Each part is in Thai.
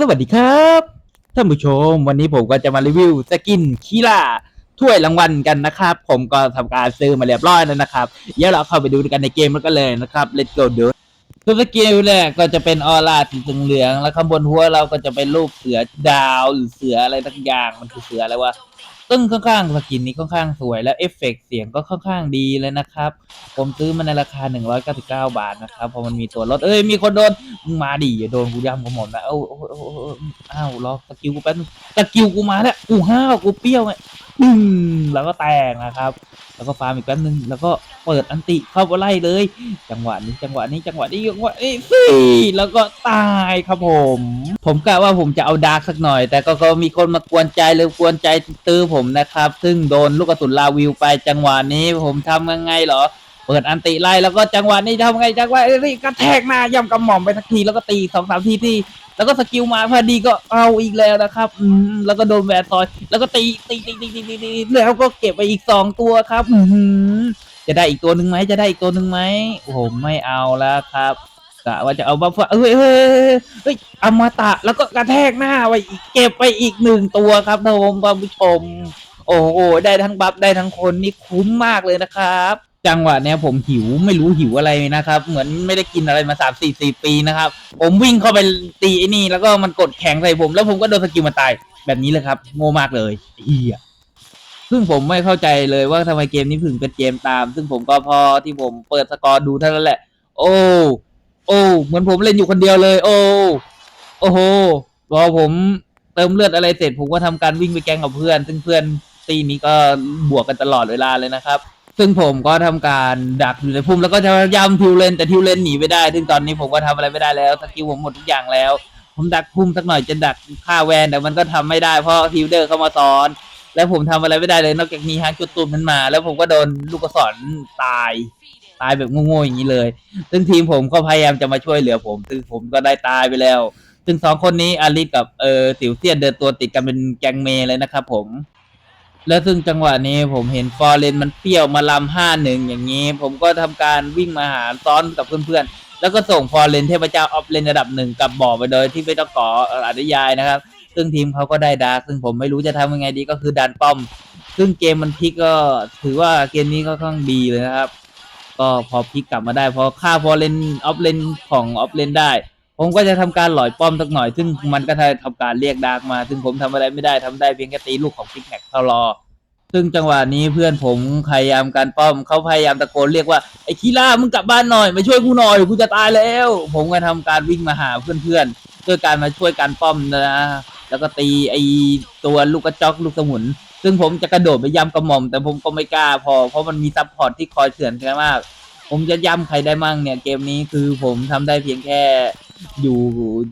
สวัสดีครับท่านผู้ชม วันนี้ผมก็จะมารีวิวสกินคีล่าถ้วยรางวัลกันนะครับ ผมก็ทำการซื้อมาเรียบร้อยแล้วนะครับเดี๋ยวเราเข้าไปดูกันในเกมแล้วก็เลยนะครับ Let's go เดี๋ยวตัวสกิลแรกก็จะเป็นออร่าสีเหลืองๆแล้วข้างบนหัวเราก็จะเป็นรูปเสือดาวหรือเสืออะไรทั้งอย่างมันคือเสืออะไรวะซึ่งข้างๆสกินนี้ค่อนข้างสวยและเอฟเฟกต์เสียงก็ค่อนข้างดีเลยนะครับ ผมซื้อมาในราคา 199 บาทนะครับเพราะมันมีตัวลดเอ้ยมีคนโดนมึงมาดิอย่าโดนกูย่ำกูหมดนะเอ้าเอ้าเอ้าเอ้าอ้าวรอสกิลกูแป๊บนึงสกิลกูมาแล้วกูห้าวกูเปรี้ยวไง อืมแล้วก็แตกนะครับ แล้วก็ฟาร์มอีกแป๊บนึงแล้วก็เปิดอันติเข้าไปไล่เลย จังหวะนี้จังหวะนี้จังหวะนี้จังหวะนี้สี่แล้วก็ตายครับผม ผมกะว่าผมจะเอาดาร์กสักหน่อย แต่ก็ก็มีคนมากวนใจเลยกวนใจตื้อผมนะครับ ซึ่งโดนลูกกระสุนลาวิวไปจังหวะนี้ผมทำยังไงเหรอ เปิดอันติไล่แล้วก็จังหวะนี้ทำไงจังหวะนี้กระแทกหน้าย่ำกระหม่อมไปสักทีแล้วก็ตีสองสามทีที่ แล้วก็สกิลมาพอดีก็เอาอีกแล้วนะครับอืมแล้วก็โดนแวนซอย แล้วก็ตีตีตีตีตีตีตีแล้วก็เก็บไปอีกสองตัวครับอือหือจะได้อีกตัวหนึ่งไหมจะได้อีกตัวหนึ่งไหมโอ้โหไม่เอาแล้วครับกะว่าจะเอาบัฟเฟอร์เฮ้ยเฮ้ยเฮ้ยเฮ้ยอมตะแล้วก็กระแทกหน้าไปอีกเก็บไปอีกหนึ่งตัวครับท่านผู้ชม โอ้โหได้ทั้งบัฟได้ทั้งคนนี่คุ้มมากเลยนะครับ จังหวะเนี้ยผมหิวไม่รู้หิวอะไรนะครับ เหมือนไม่ได้กินอะไรมาสามสี่สี่ปีนะครับ ผมวิ่งเข้าไปตีไอ้นี่ แล้วก็มันกดแข็งใส่ผม แล้วผมก็โดนสกิลมาตายแบบนี้เลยครับ โง่มากเลยเฮียซึ่งผมไม่เข้าใจเลยว่าทำไมเกมนี้ถึงเป็นเกมตาม ซึ่งผมก็พอที่ผมเปิดสกอร์ดูเท่านั้นแหละ โอ้โอ้เหมือนผมเล่นอยู่คนเดียวเลย โอ้โอ้โหพอผมเติมเลือดอะไรเสร็จผมก็ทำการวิ่งไปแกงกับเพื่อน ซึ่งเพื่อนตีนี้ก็บวกกันตลอดเวลาเลยนะครับ ซึ่งผมก็ทำการดักอยู่ในพุ่มแล้วก็จะพยายามทิวเลนแต่ทิวเลนหนีไม่ได้ ซึ่งตอนนี้ผมก็ทำอะไรไม่ได้แล้วสกิลผมหมดทุกอย่างแล้ว ผมดักพุ่มสักหน่อยจะดักฆ่าแวนแต่มันก็ทำไม่ได้เพราะทิวเดอร์เข้ามาซ้อน แล้วผมทำอะไรไม่ได้เลย นอกจากมีฮางจุดตุ่มนั้นมา แล้วผมก็โดนลูกกระสอนตาย ตายแบบโง่ๆอย่างนี้เลย ซึ่งทีมผมก็พยายามจะมาช่วยเหลือผม ซึ่งผมก็ได้ตายไปแล้ว ซึ่งสองคนนี้อาริสกับเออสิวเซียนเดินตัวติดกันเป็นแกงเมเลยนะครับผม แล้วซึ่งจังหวะนี้ผมเห็นฟอร์เรนมันเปรี้ยวมาลำห้าหนึ่งอย่างนี้ ผมก็ทำการวิ่งมาหาซ้อนกับเพื่อนๆ แล้วก็ส่งฟอร์เรนเทพเจ้าออฟเลนระดับหนึ่งกลับบ่อไปโดยที่ไม่ต้องขอเอ่ออนุญาตนะครับ ซึ่งทีมเขาก็ได้ดาร์กซึ่งผมไม่รู้จะทำยังไงดีก็คือดันป้อม ซึ่งเกมมันพลิกก็ถือว่าเกมนี้ก็ค่อนข้างดีเลยนะครับ ก็พอพลิกกลับมาได้พอฆ่าฟอร์เรนออฟเลนของออฟเลนได้ ผมก็จะทำการหลอยป้อมสักหน่อย ซึ่งมันก็ทำการเรียกดาร์กมา ซึ่งผมทำอะไรไม่ได้ทำได้เพียงแค่ตีลูกของพิกแม็กเข้ารอ ซึ่งจังหวะนี้เพื่อนผมพยายามการป้อมเขาพยายามตะโกนเรียกว่าไอ้คีล่ามึงกลับบ้านหน่อยมาช่วยกูหน่อยกูจะตายแล้ว ผมก็ทำการวิ่งมาหาเพื่อนๆเพื่อการมาช่วยการป้อมนะแล้วก็ตีไอ้ตัวลูกกระจอกลูกสมุน ซึ่งผมจะกระโดดไปย่ำกระหม่อม แต่ผมก็ไม่กล้าพอ เพราะมันมีซัพพอร์ตที่คอยเถื่อนแค่มาก ผมจะย้ำใครได้มั่งเนี่ยเกมนี้คือผมทำได้เพียงแค่อยู่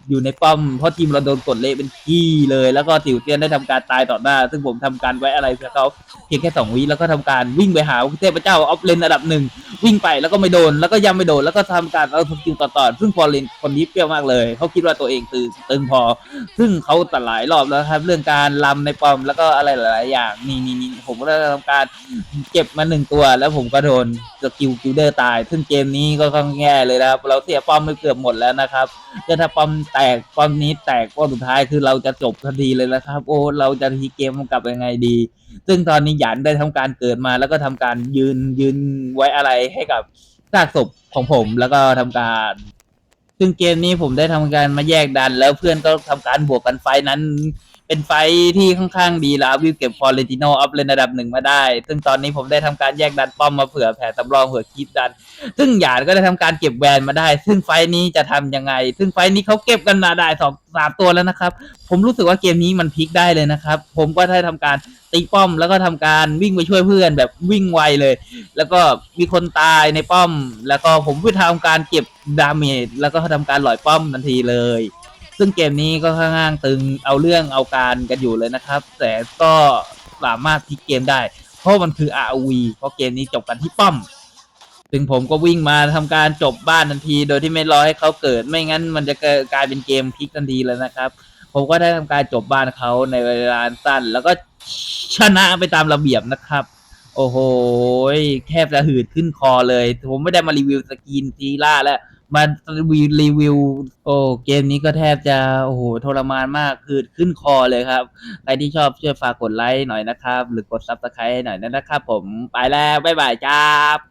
อยู่ในป้อมเพราะทีมเราโดนกดเละเป็นขี้เลย แล้วก็ติวเตียนได้ทำการตายต่อหน้า ซึ่งผมทำการไว้อะไรเพื่อเขาเพียงแค่สองวิแล้วก็ทำการวิ่งไปหาเทพเจ้าออฟเลนระดับหนึ่ง วิ่งไปแล้วก็ไม่โดนแล้วก็ยังไม่โดนแล้วก็ทำการเอาสกิลต่อๆซึ่งฟอร์เรนคนนี้เปรี้ยวมากเลย เขาคิดว่าตัวเองคือตึงพอ ซึ่งเขาตัดหลายรอบแล้วครับ เรื่องการลำในป้อมแล้วก็อะไรหลายๆอย่างนี่นี่นี่ผมก็ได้ทำการเก็บมาหนึ่งตัว แล้วผมก็โดนสกิลกิลเดอร์ตาย ซึ่งเกมนี้ก็ค่อนข้างแย่เลยนะครับ เราเสียป้อมไปเกือบหมดแล้วนะครับจะถ้าป้อมแตกป้อมนี้แตกป้อมสุดท้ายคือเราจะจบทันทีเลยนะครับ โอ้เราจะทีเกมกลับยังไงดี ซึ่งตอนนี้หยานได้ทำการเกิดมา แล้วก็ทำการยืนยืนไว้อะไรให้กับซากศพของผม แล้วก็ทำการ ซึ่งเกมนี้ผมได้ทำการมาแยกดัน แล้วเพื่อนก็ทำการบวกกันไฟนั้น เป็นไฟท์ที่ค่อนข้างดีแล้ววิวเก็บฟอร์เรนติโนอัพเลนระดับหนึ่งมาได้ ซึ่งตอนนี้ผมได้ทำการแยกดันป้อมมาเผื่อแผ่สำรองเผื่อคีปดัน ซึ่งหยาดก็ได้ทำการเก็บแวนมาได้ ซึ่งไฟท์นี้จะทำยังไง ซึ่งไฟท์นี้เขาเก็บกันมาได้สองสามตัวแล้วนะครับ ผมรู้สึกว่าเกมนี้มันพลิกได้เลยนะครับ ผมก็ได้ทำการตีป้อมแล้วก็ทำการวิ่งไปช่วยเพื่อนแบบวิ่งไวเลย แล้วก็มีคนตายในป้อม แล้วก็ผมไปทำการเก็บดาเมจแล้วก็ทำการหล่อยป้อมทันทีเลย ซึ่งเกมนี้ก็ค่อนข้างตึงเอาเรื่องเอาการกันอยู่เลยนะครับ แต่ก็สามารถพลิกเกมได้ เพราะมันคือ ROV เพราะเกมนี้จบกันที่ป้อมซึ่งผมก็วิ่งมาทำการจบบ้านทันที โดยที่ไม่รอให้เขาเกิดไม่งั้นมันจะกลายเป็นเกมพลิกทันทีเลยนะครับ ผมก็ได้ทำการจบบ้านเขาในเวลาสั้น แล้วก็ชนะไปตามระเบียบนะครับ โอ้โหแคบจะหืดขึ้นคอเลย ผมไม่ได้มารีวิวสกินซีล่าแล้ว มารีวิว โอ้เกมนี้ก็แทบจะโอ้โหทรมานมากคือขึ้นคอเลยครับ ใครที่ชอบช่วยฝากกดไลค์หน่อยนะครับ หรือกดซับสไครต์หน่อยนะครับ ผมไปแล้ว บ๊ายบายครับ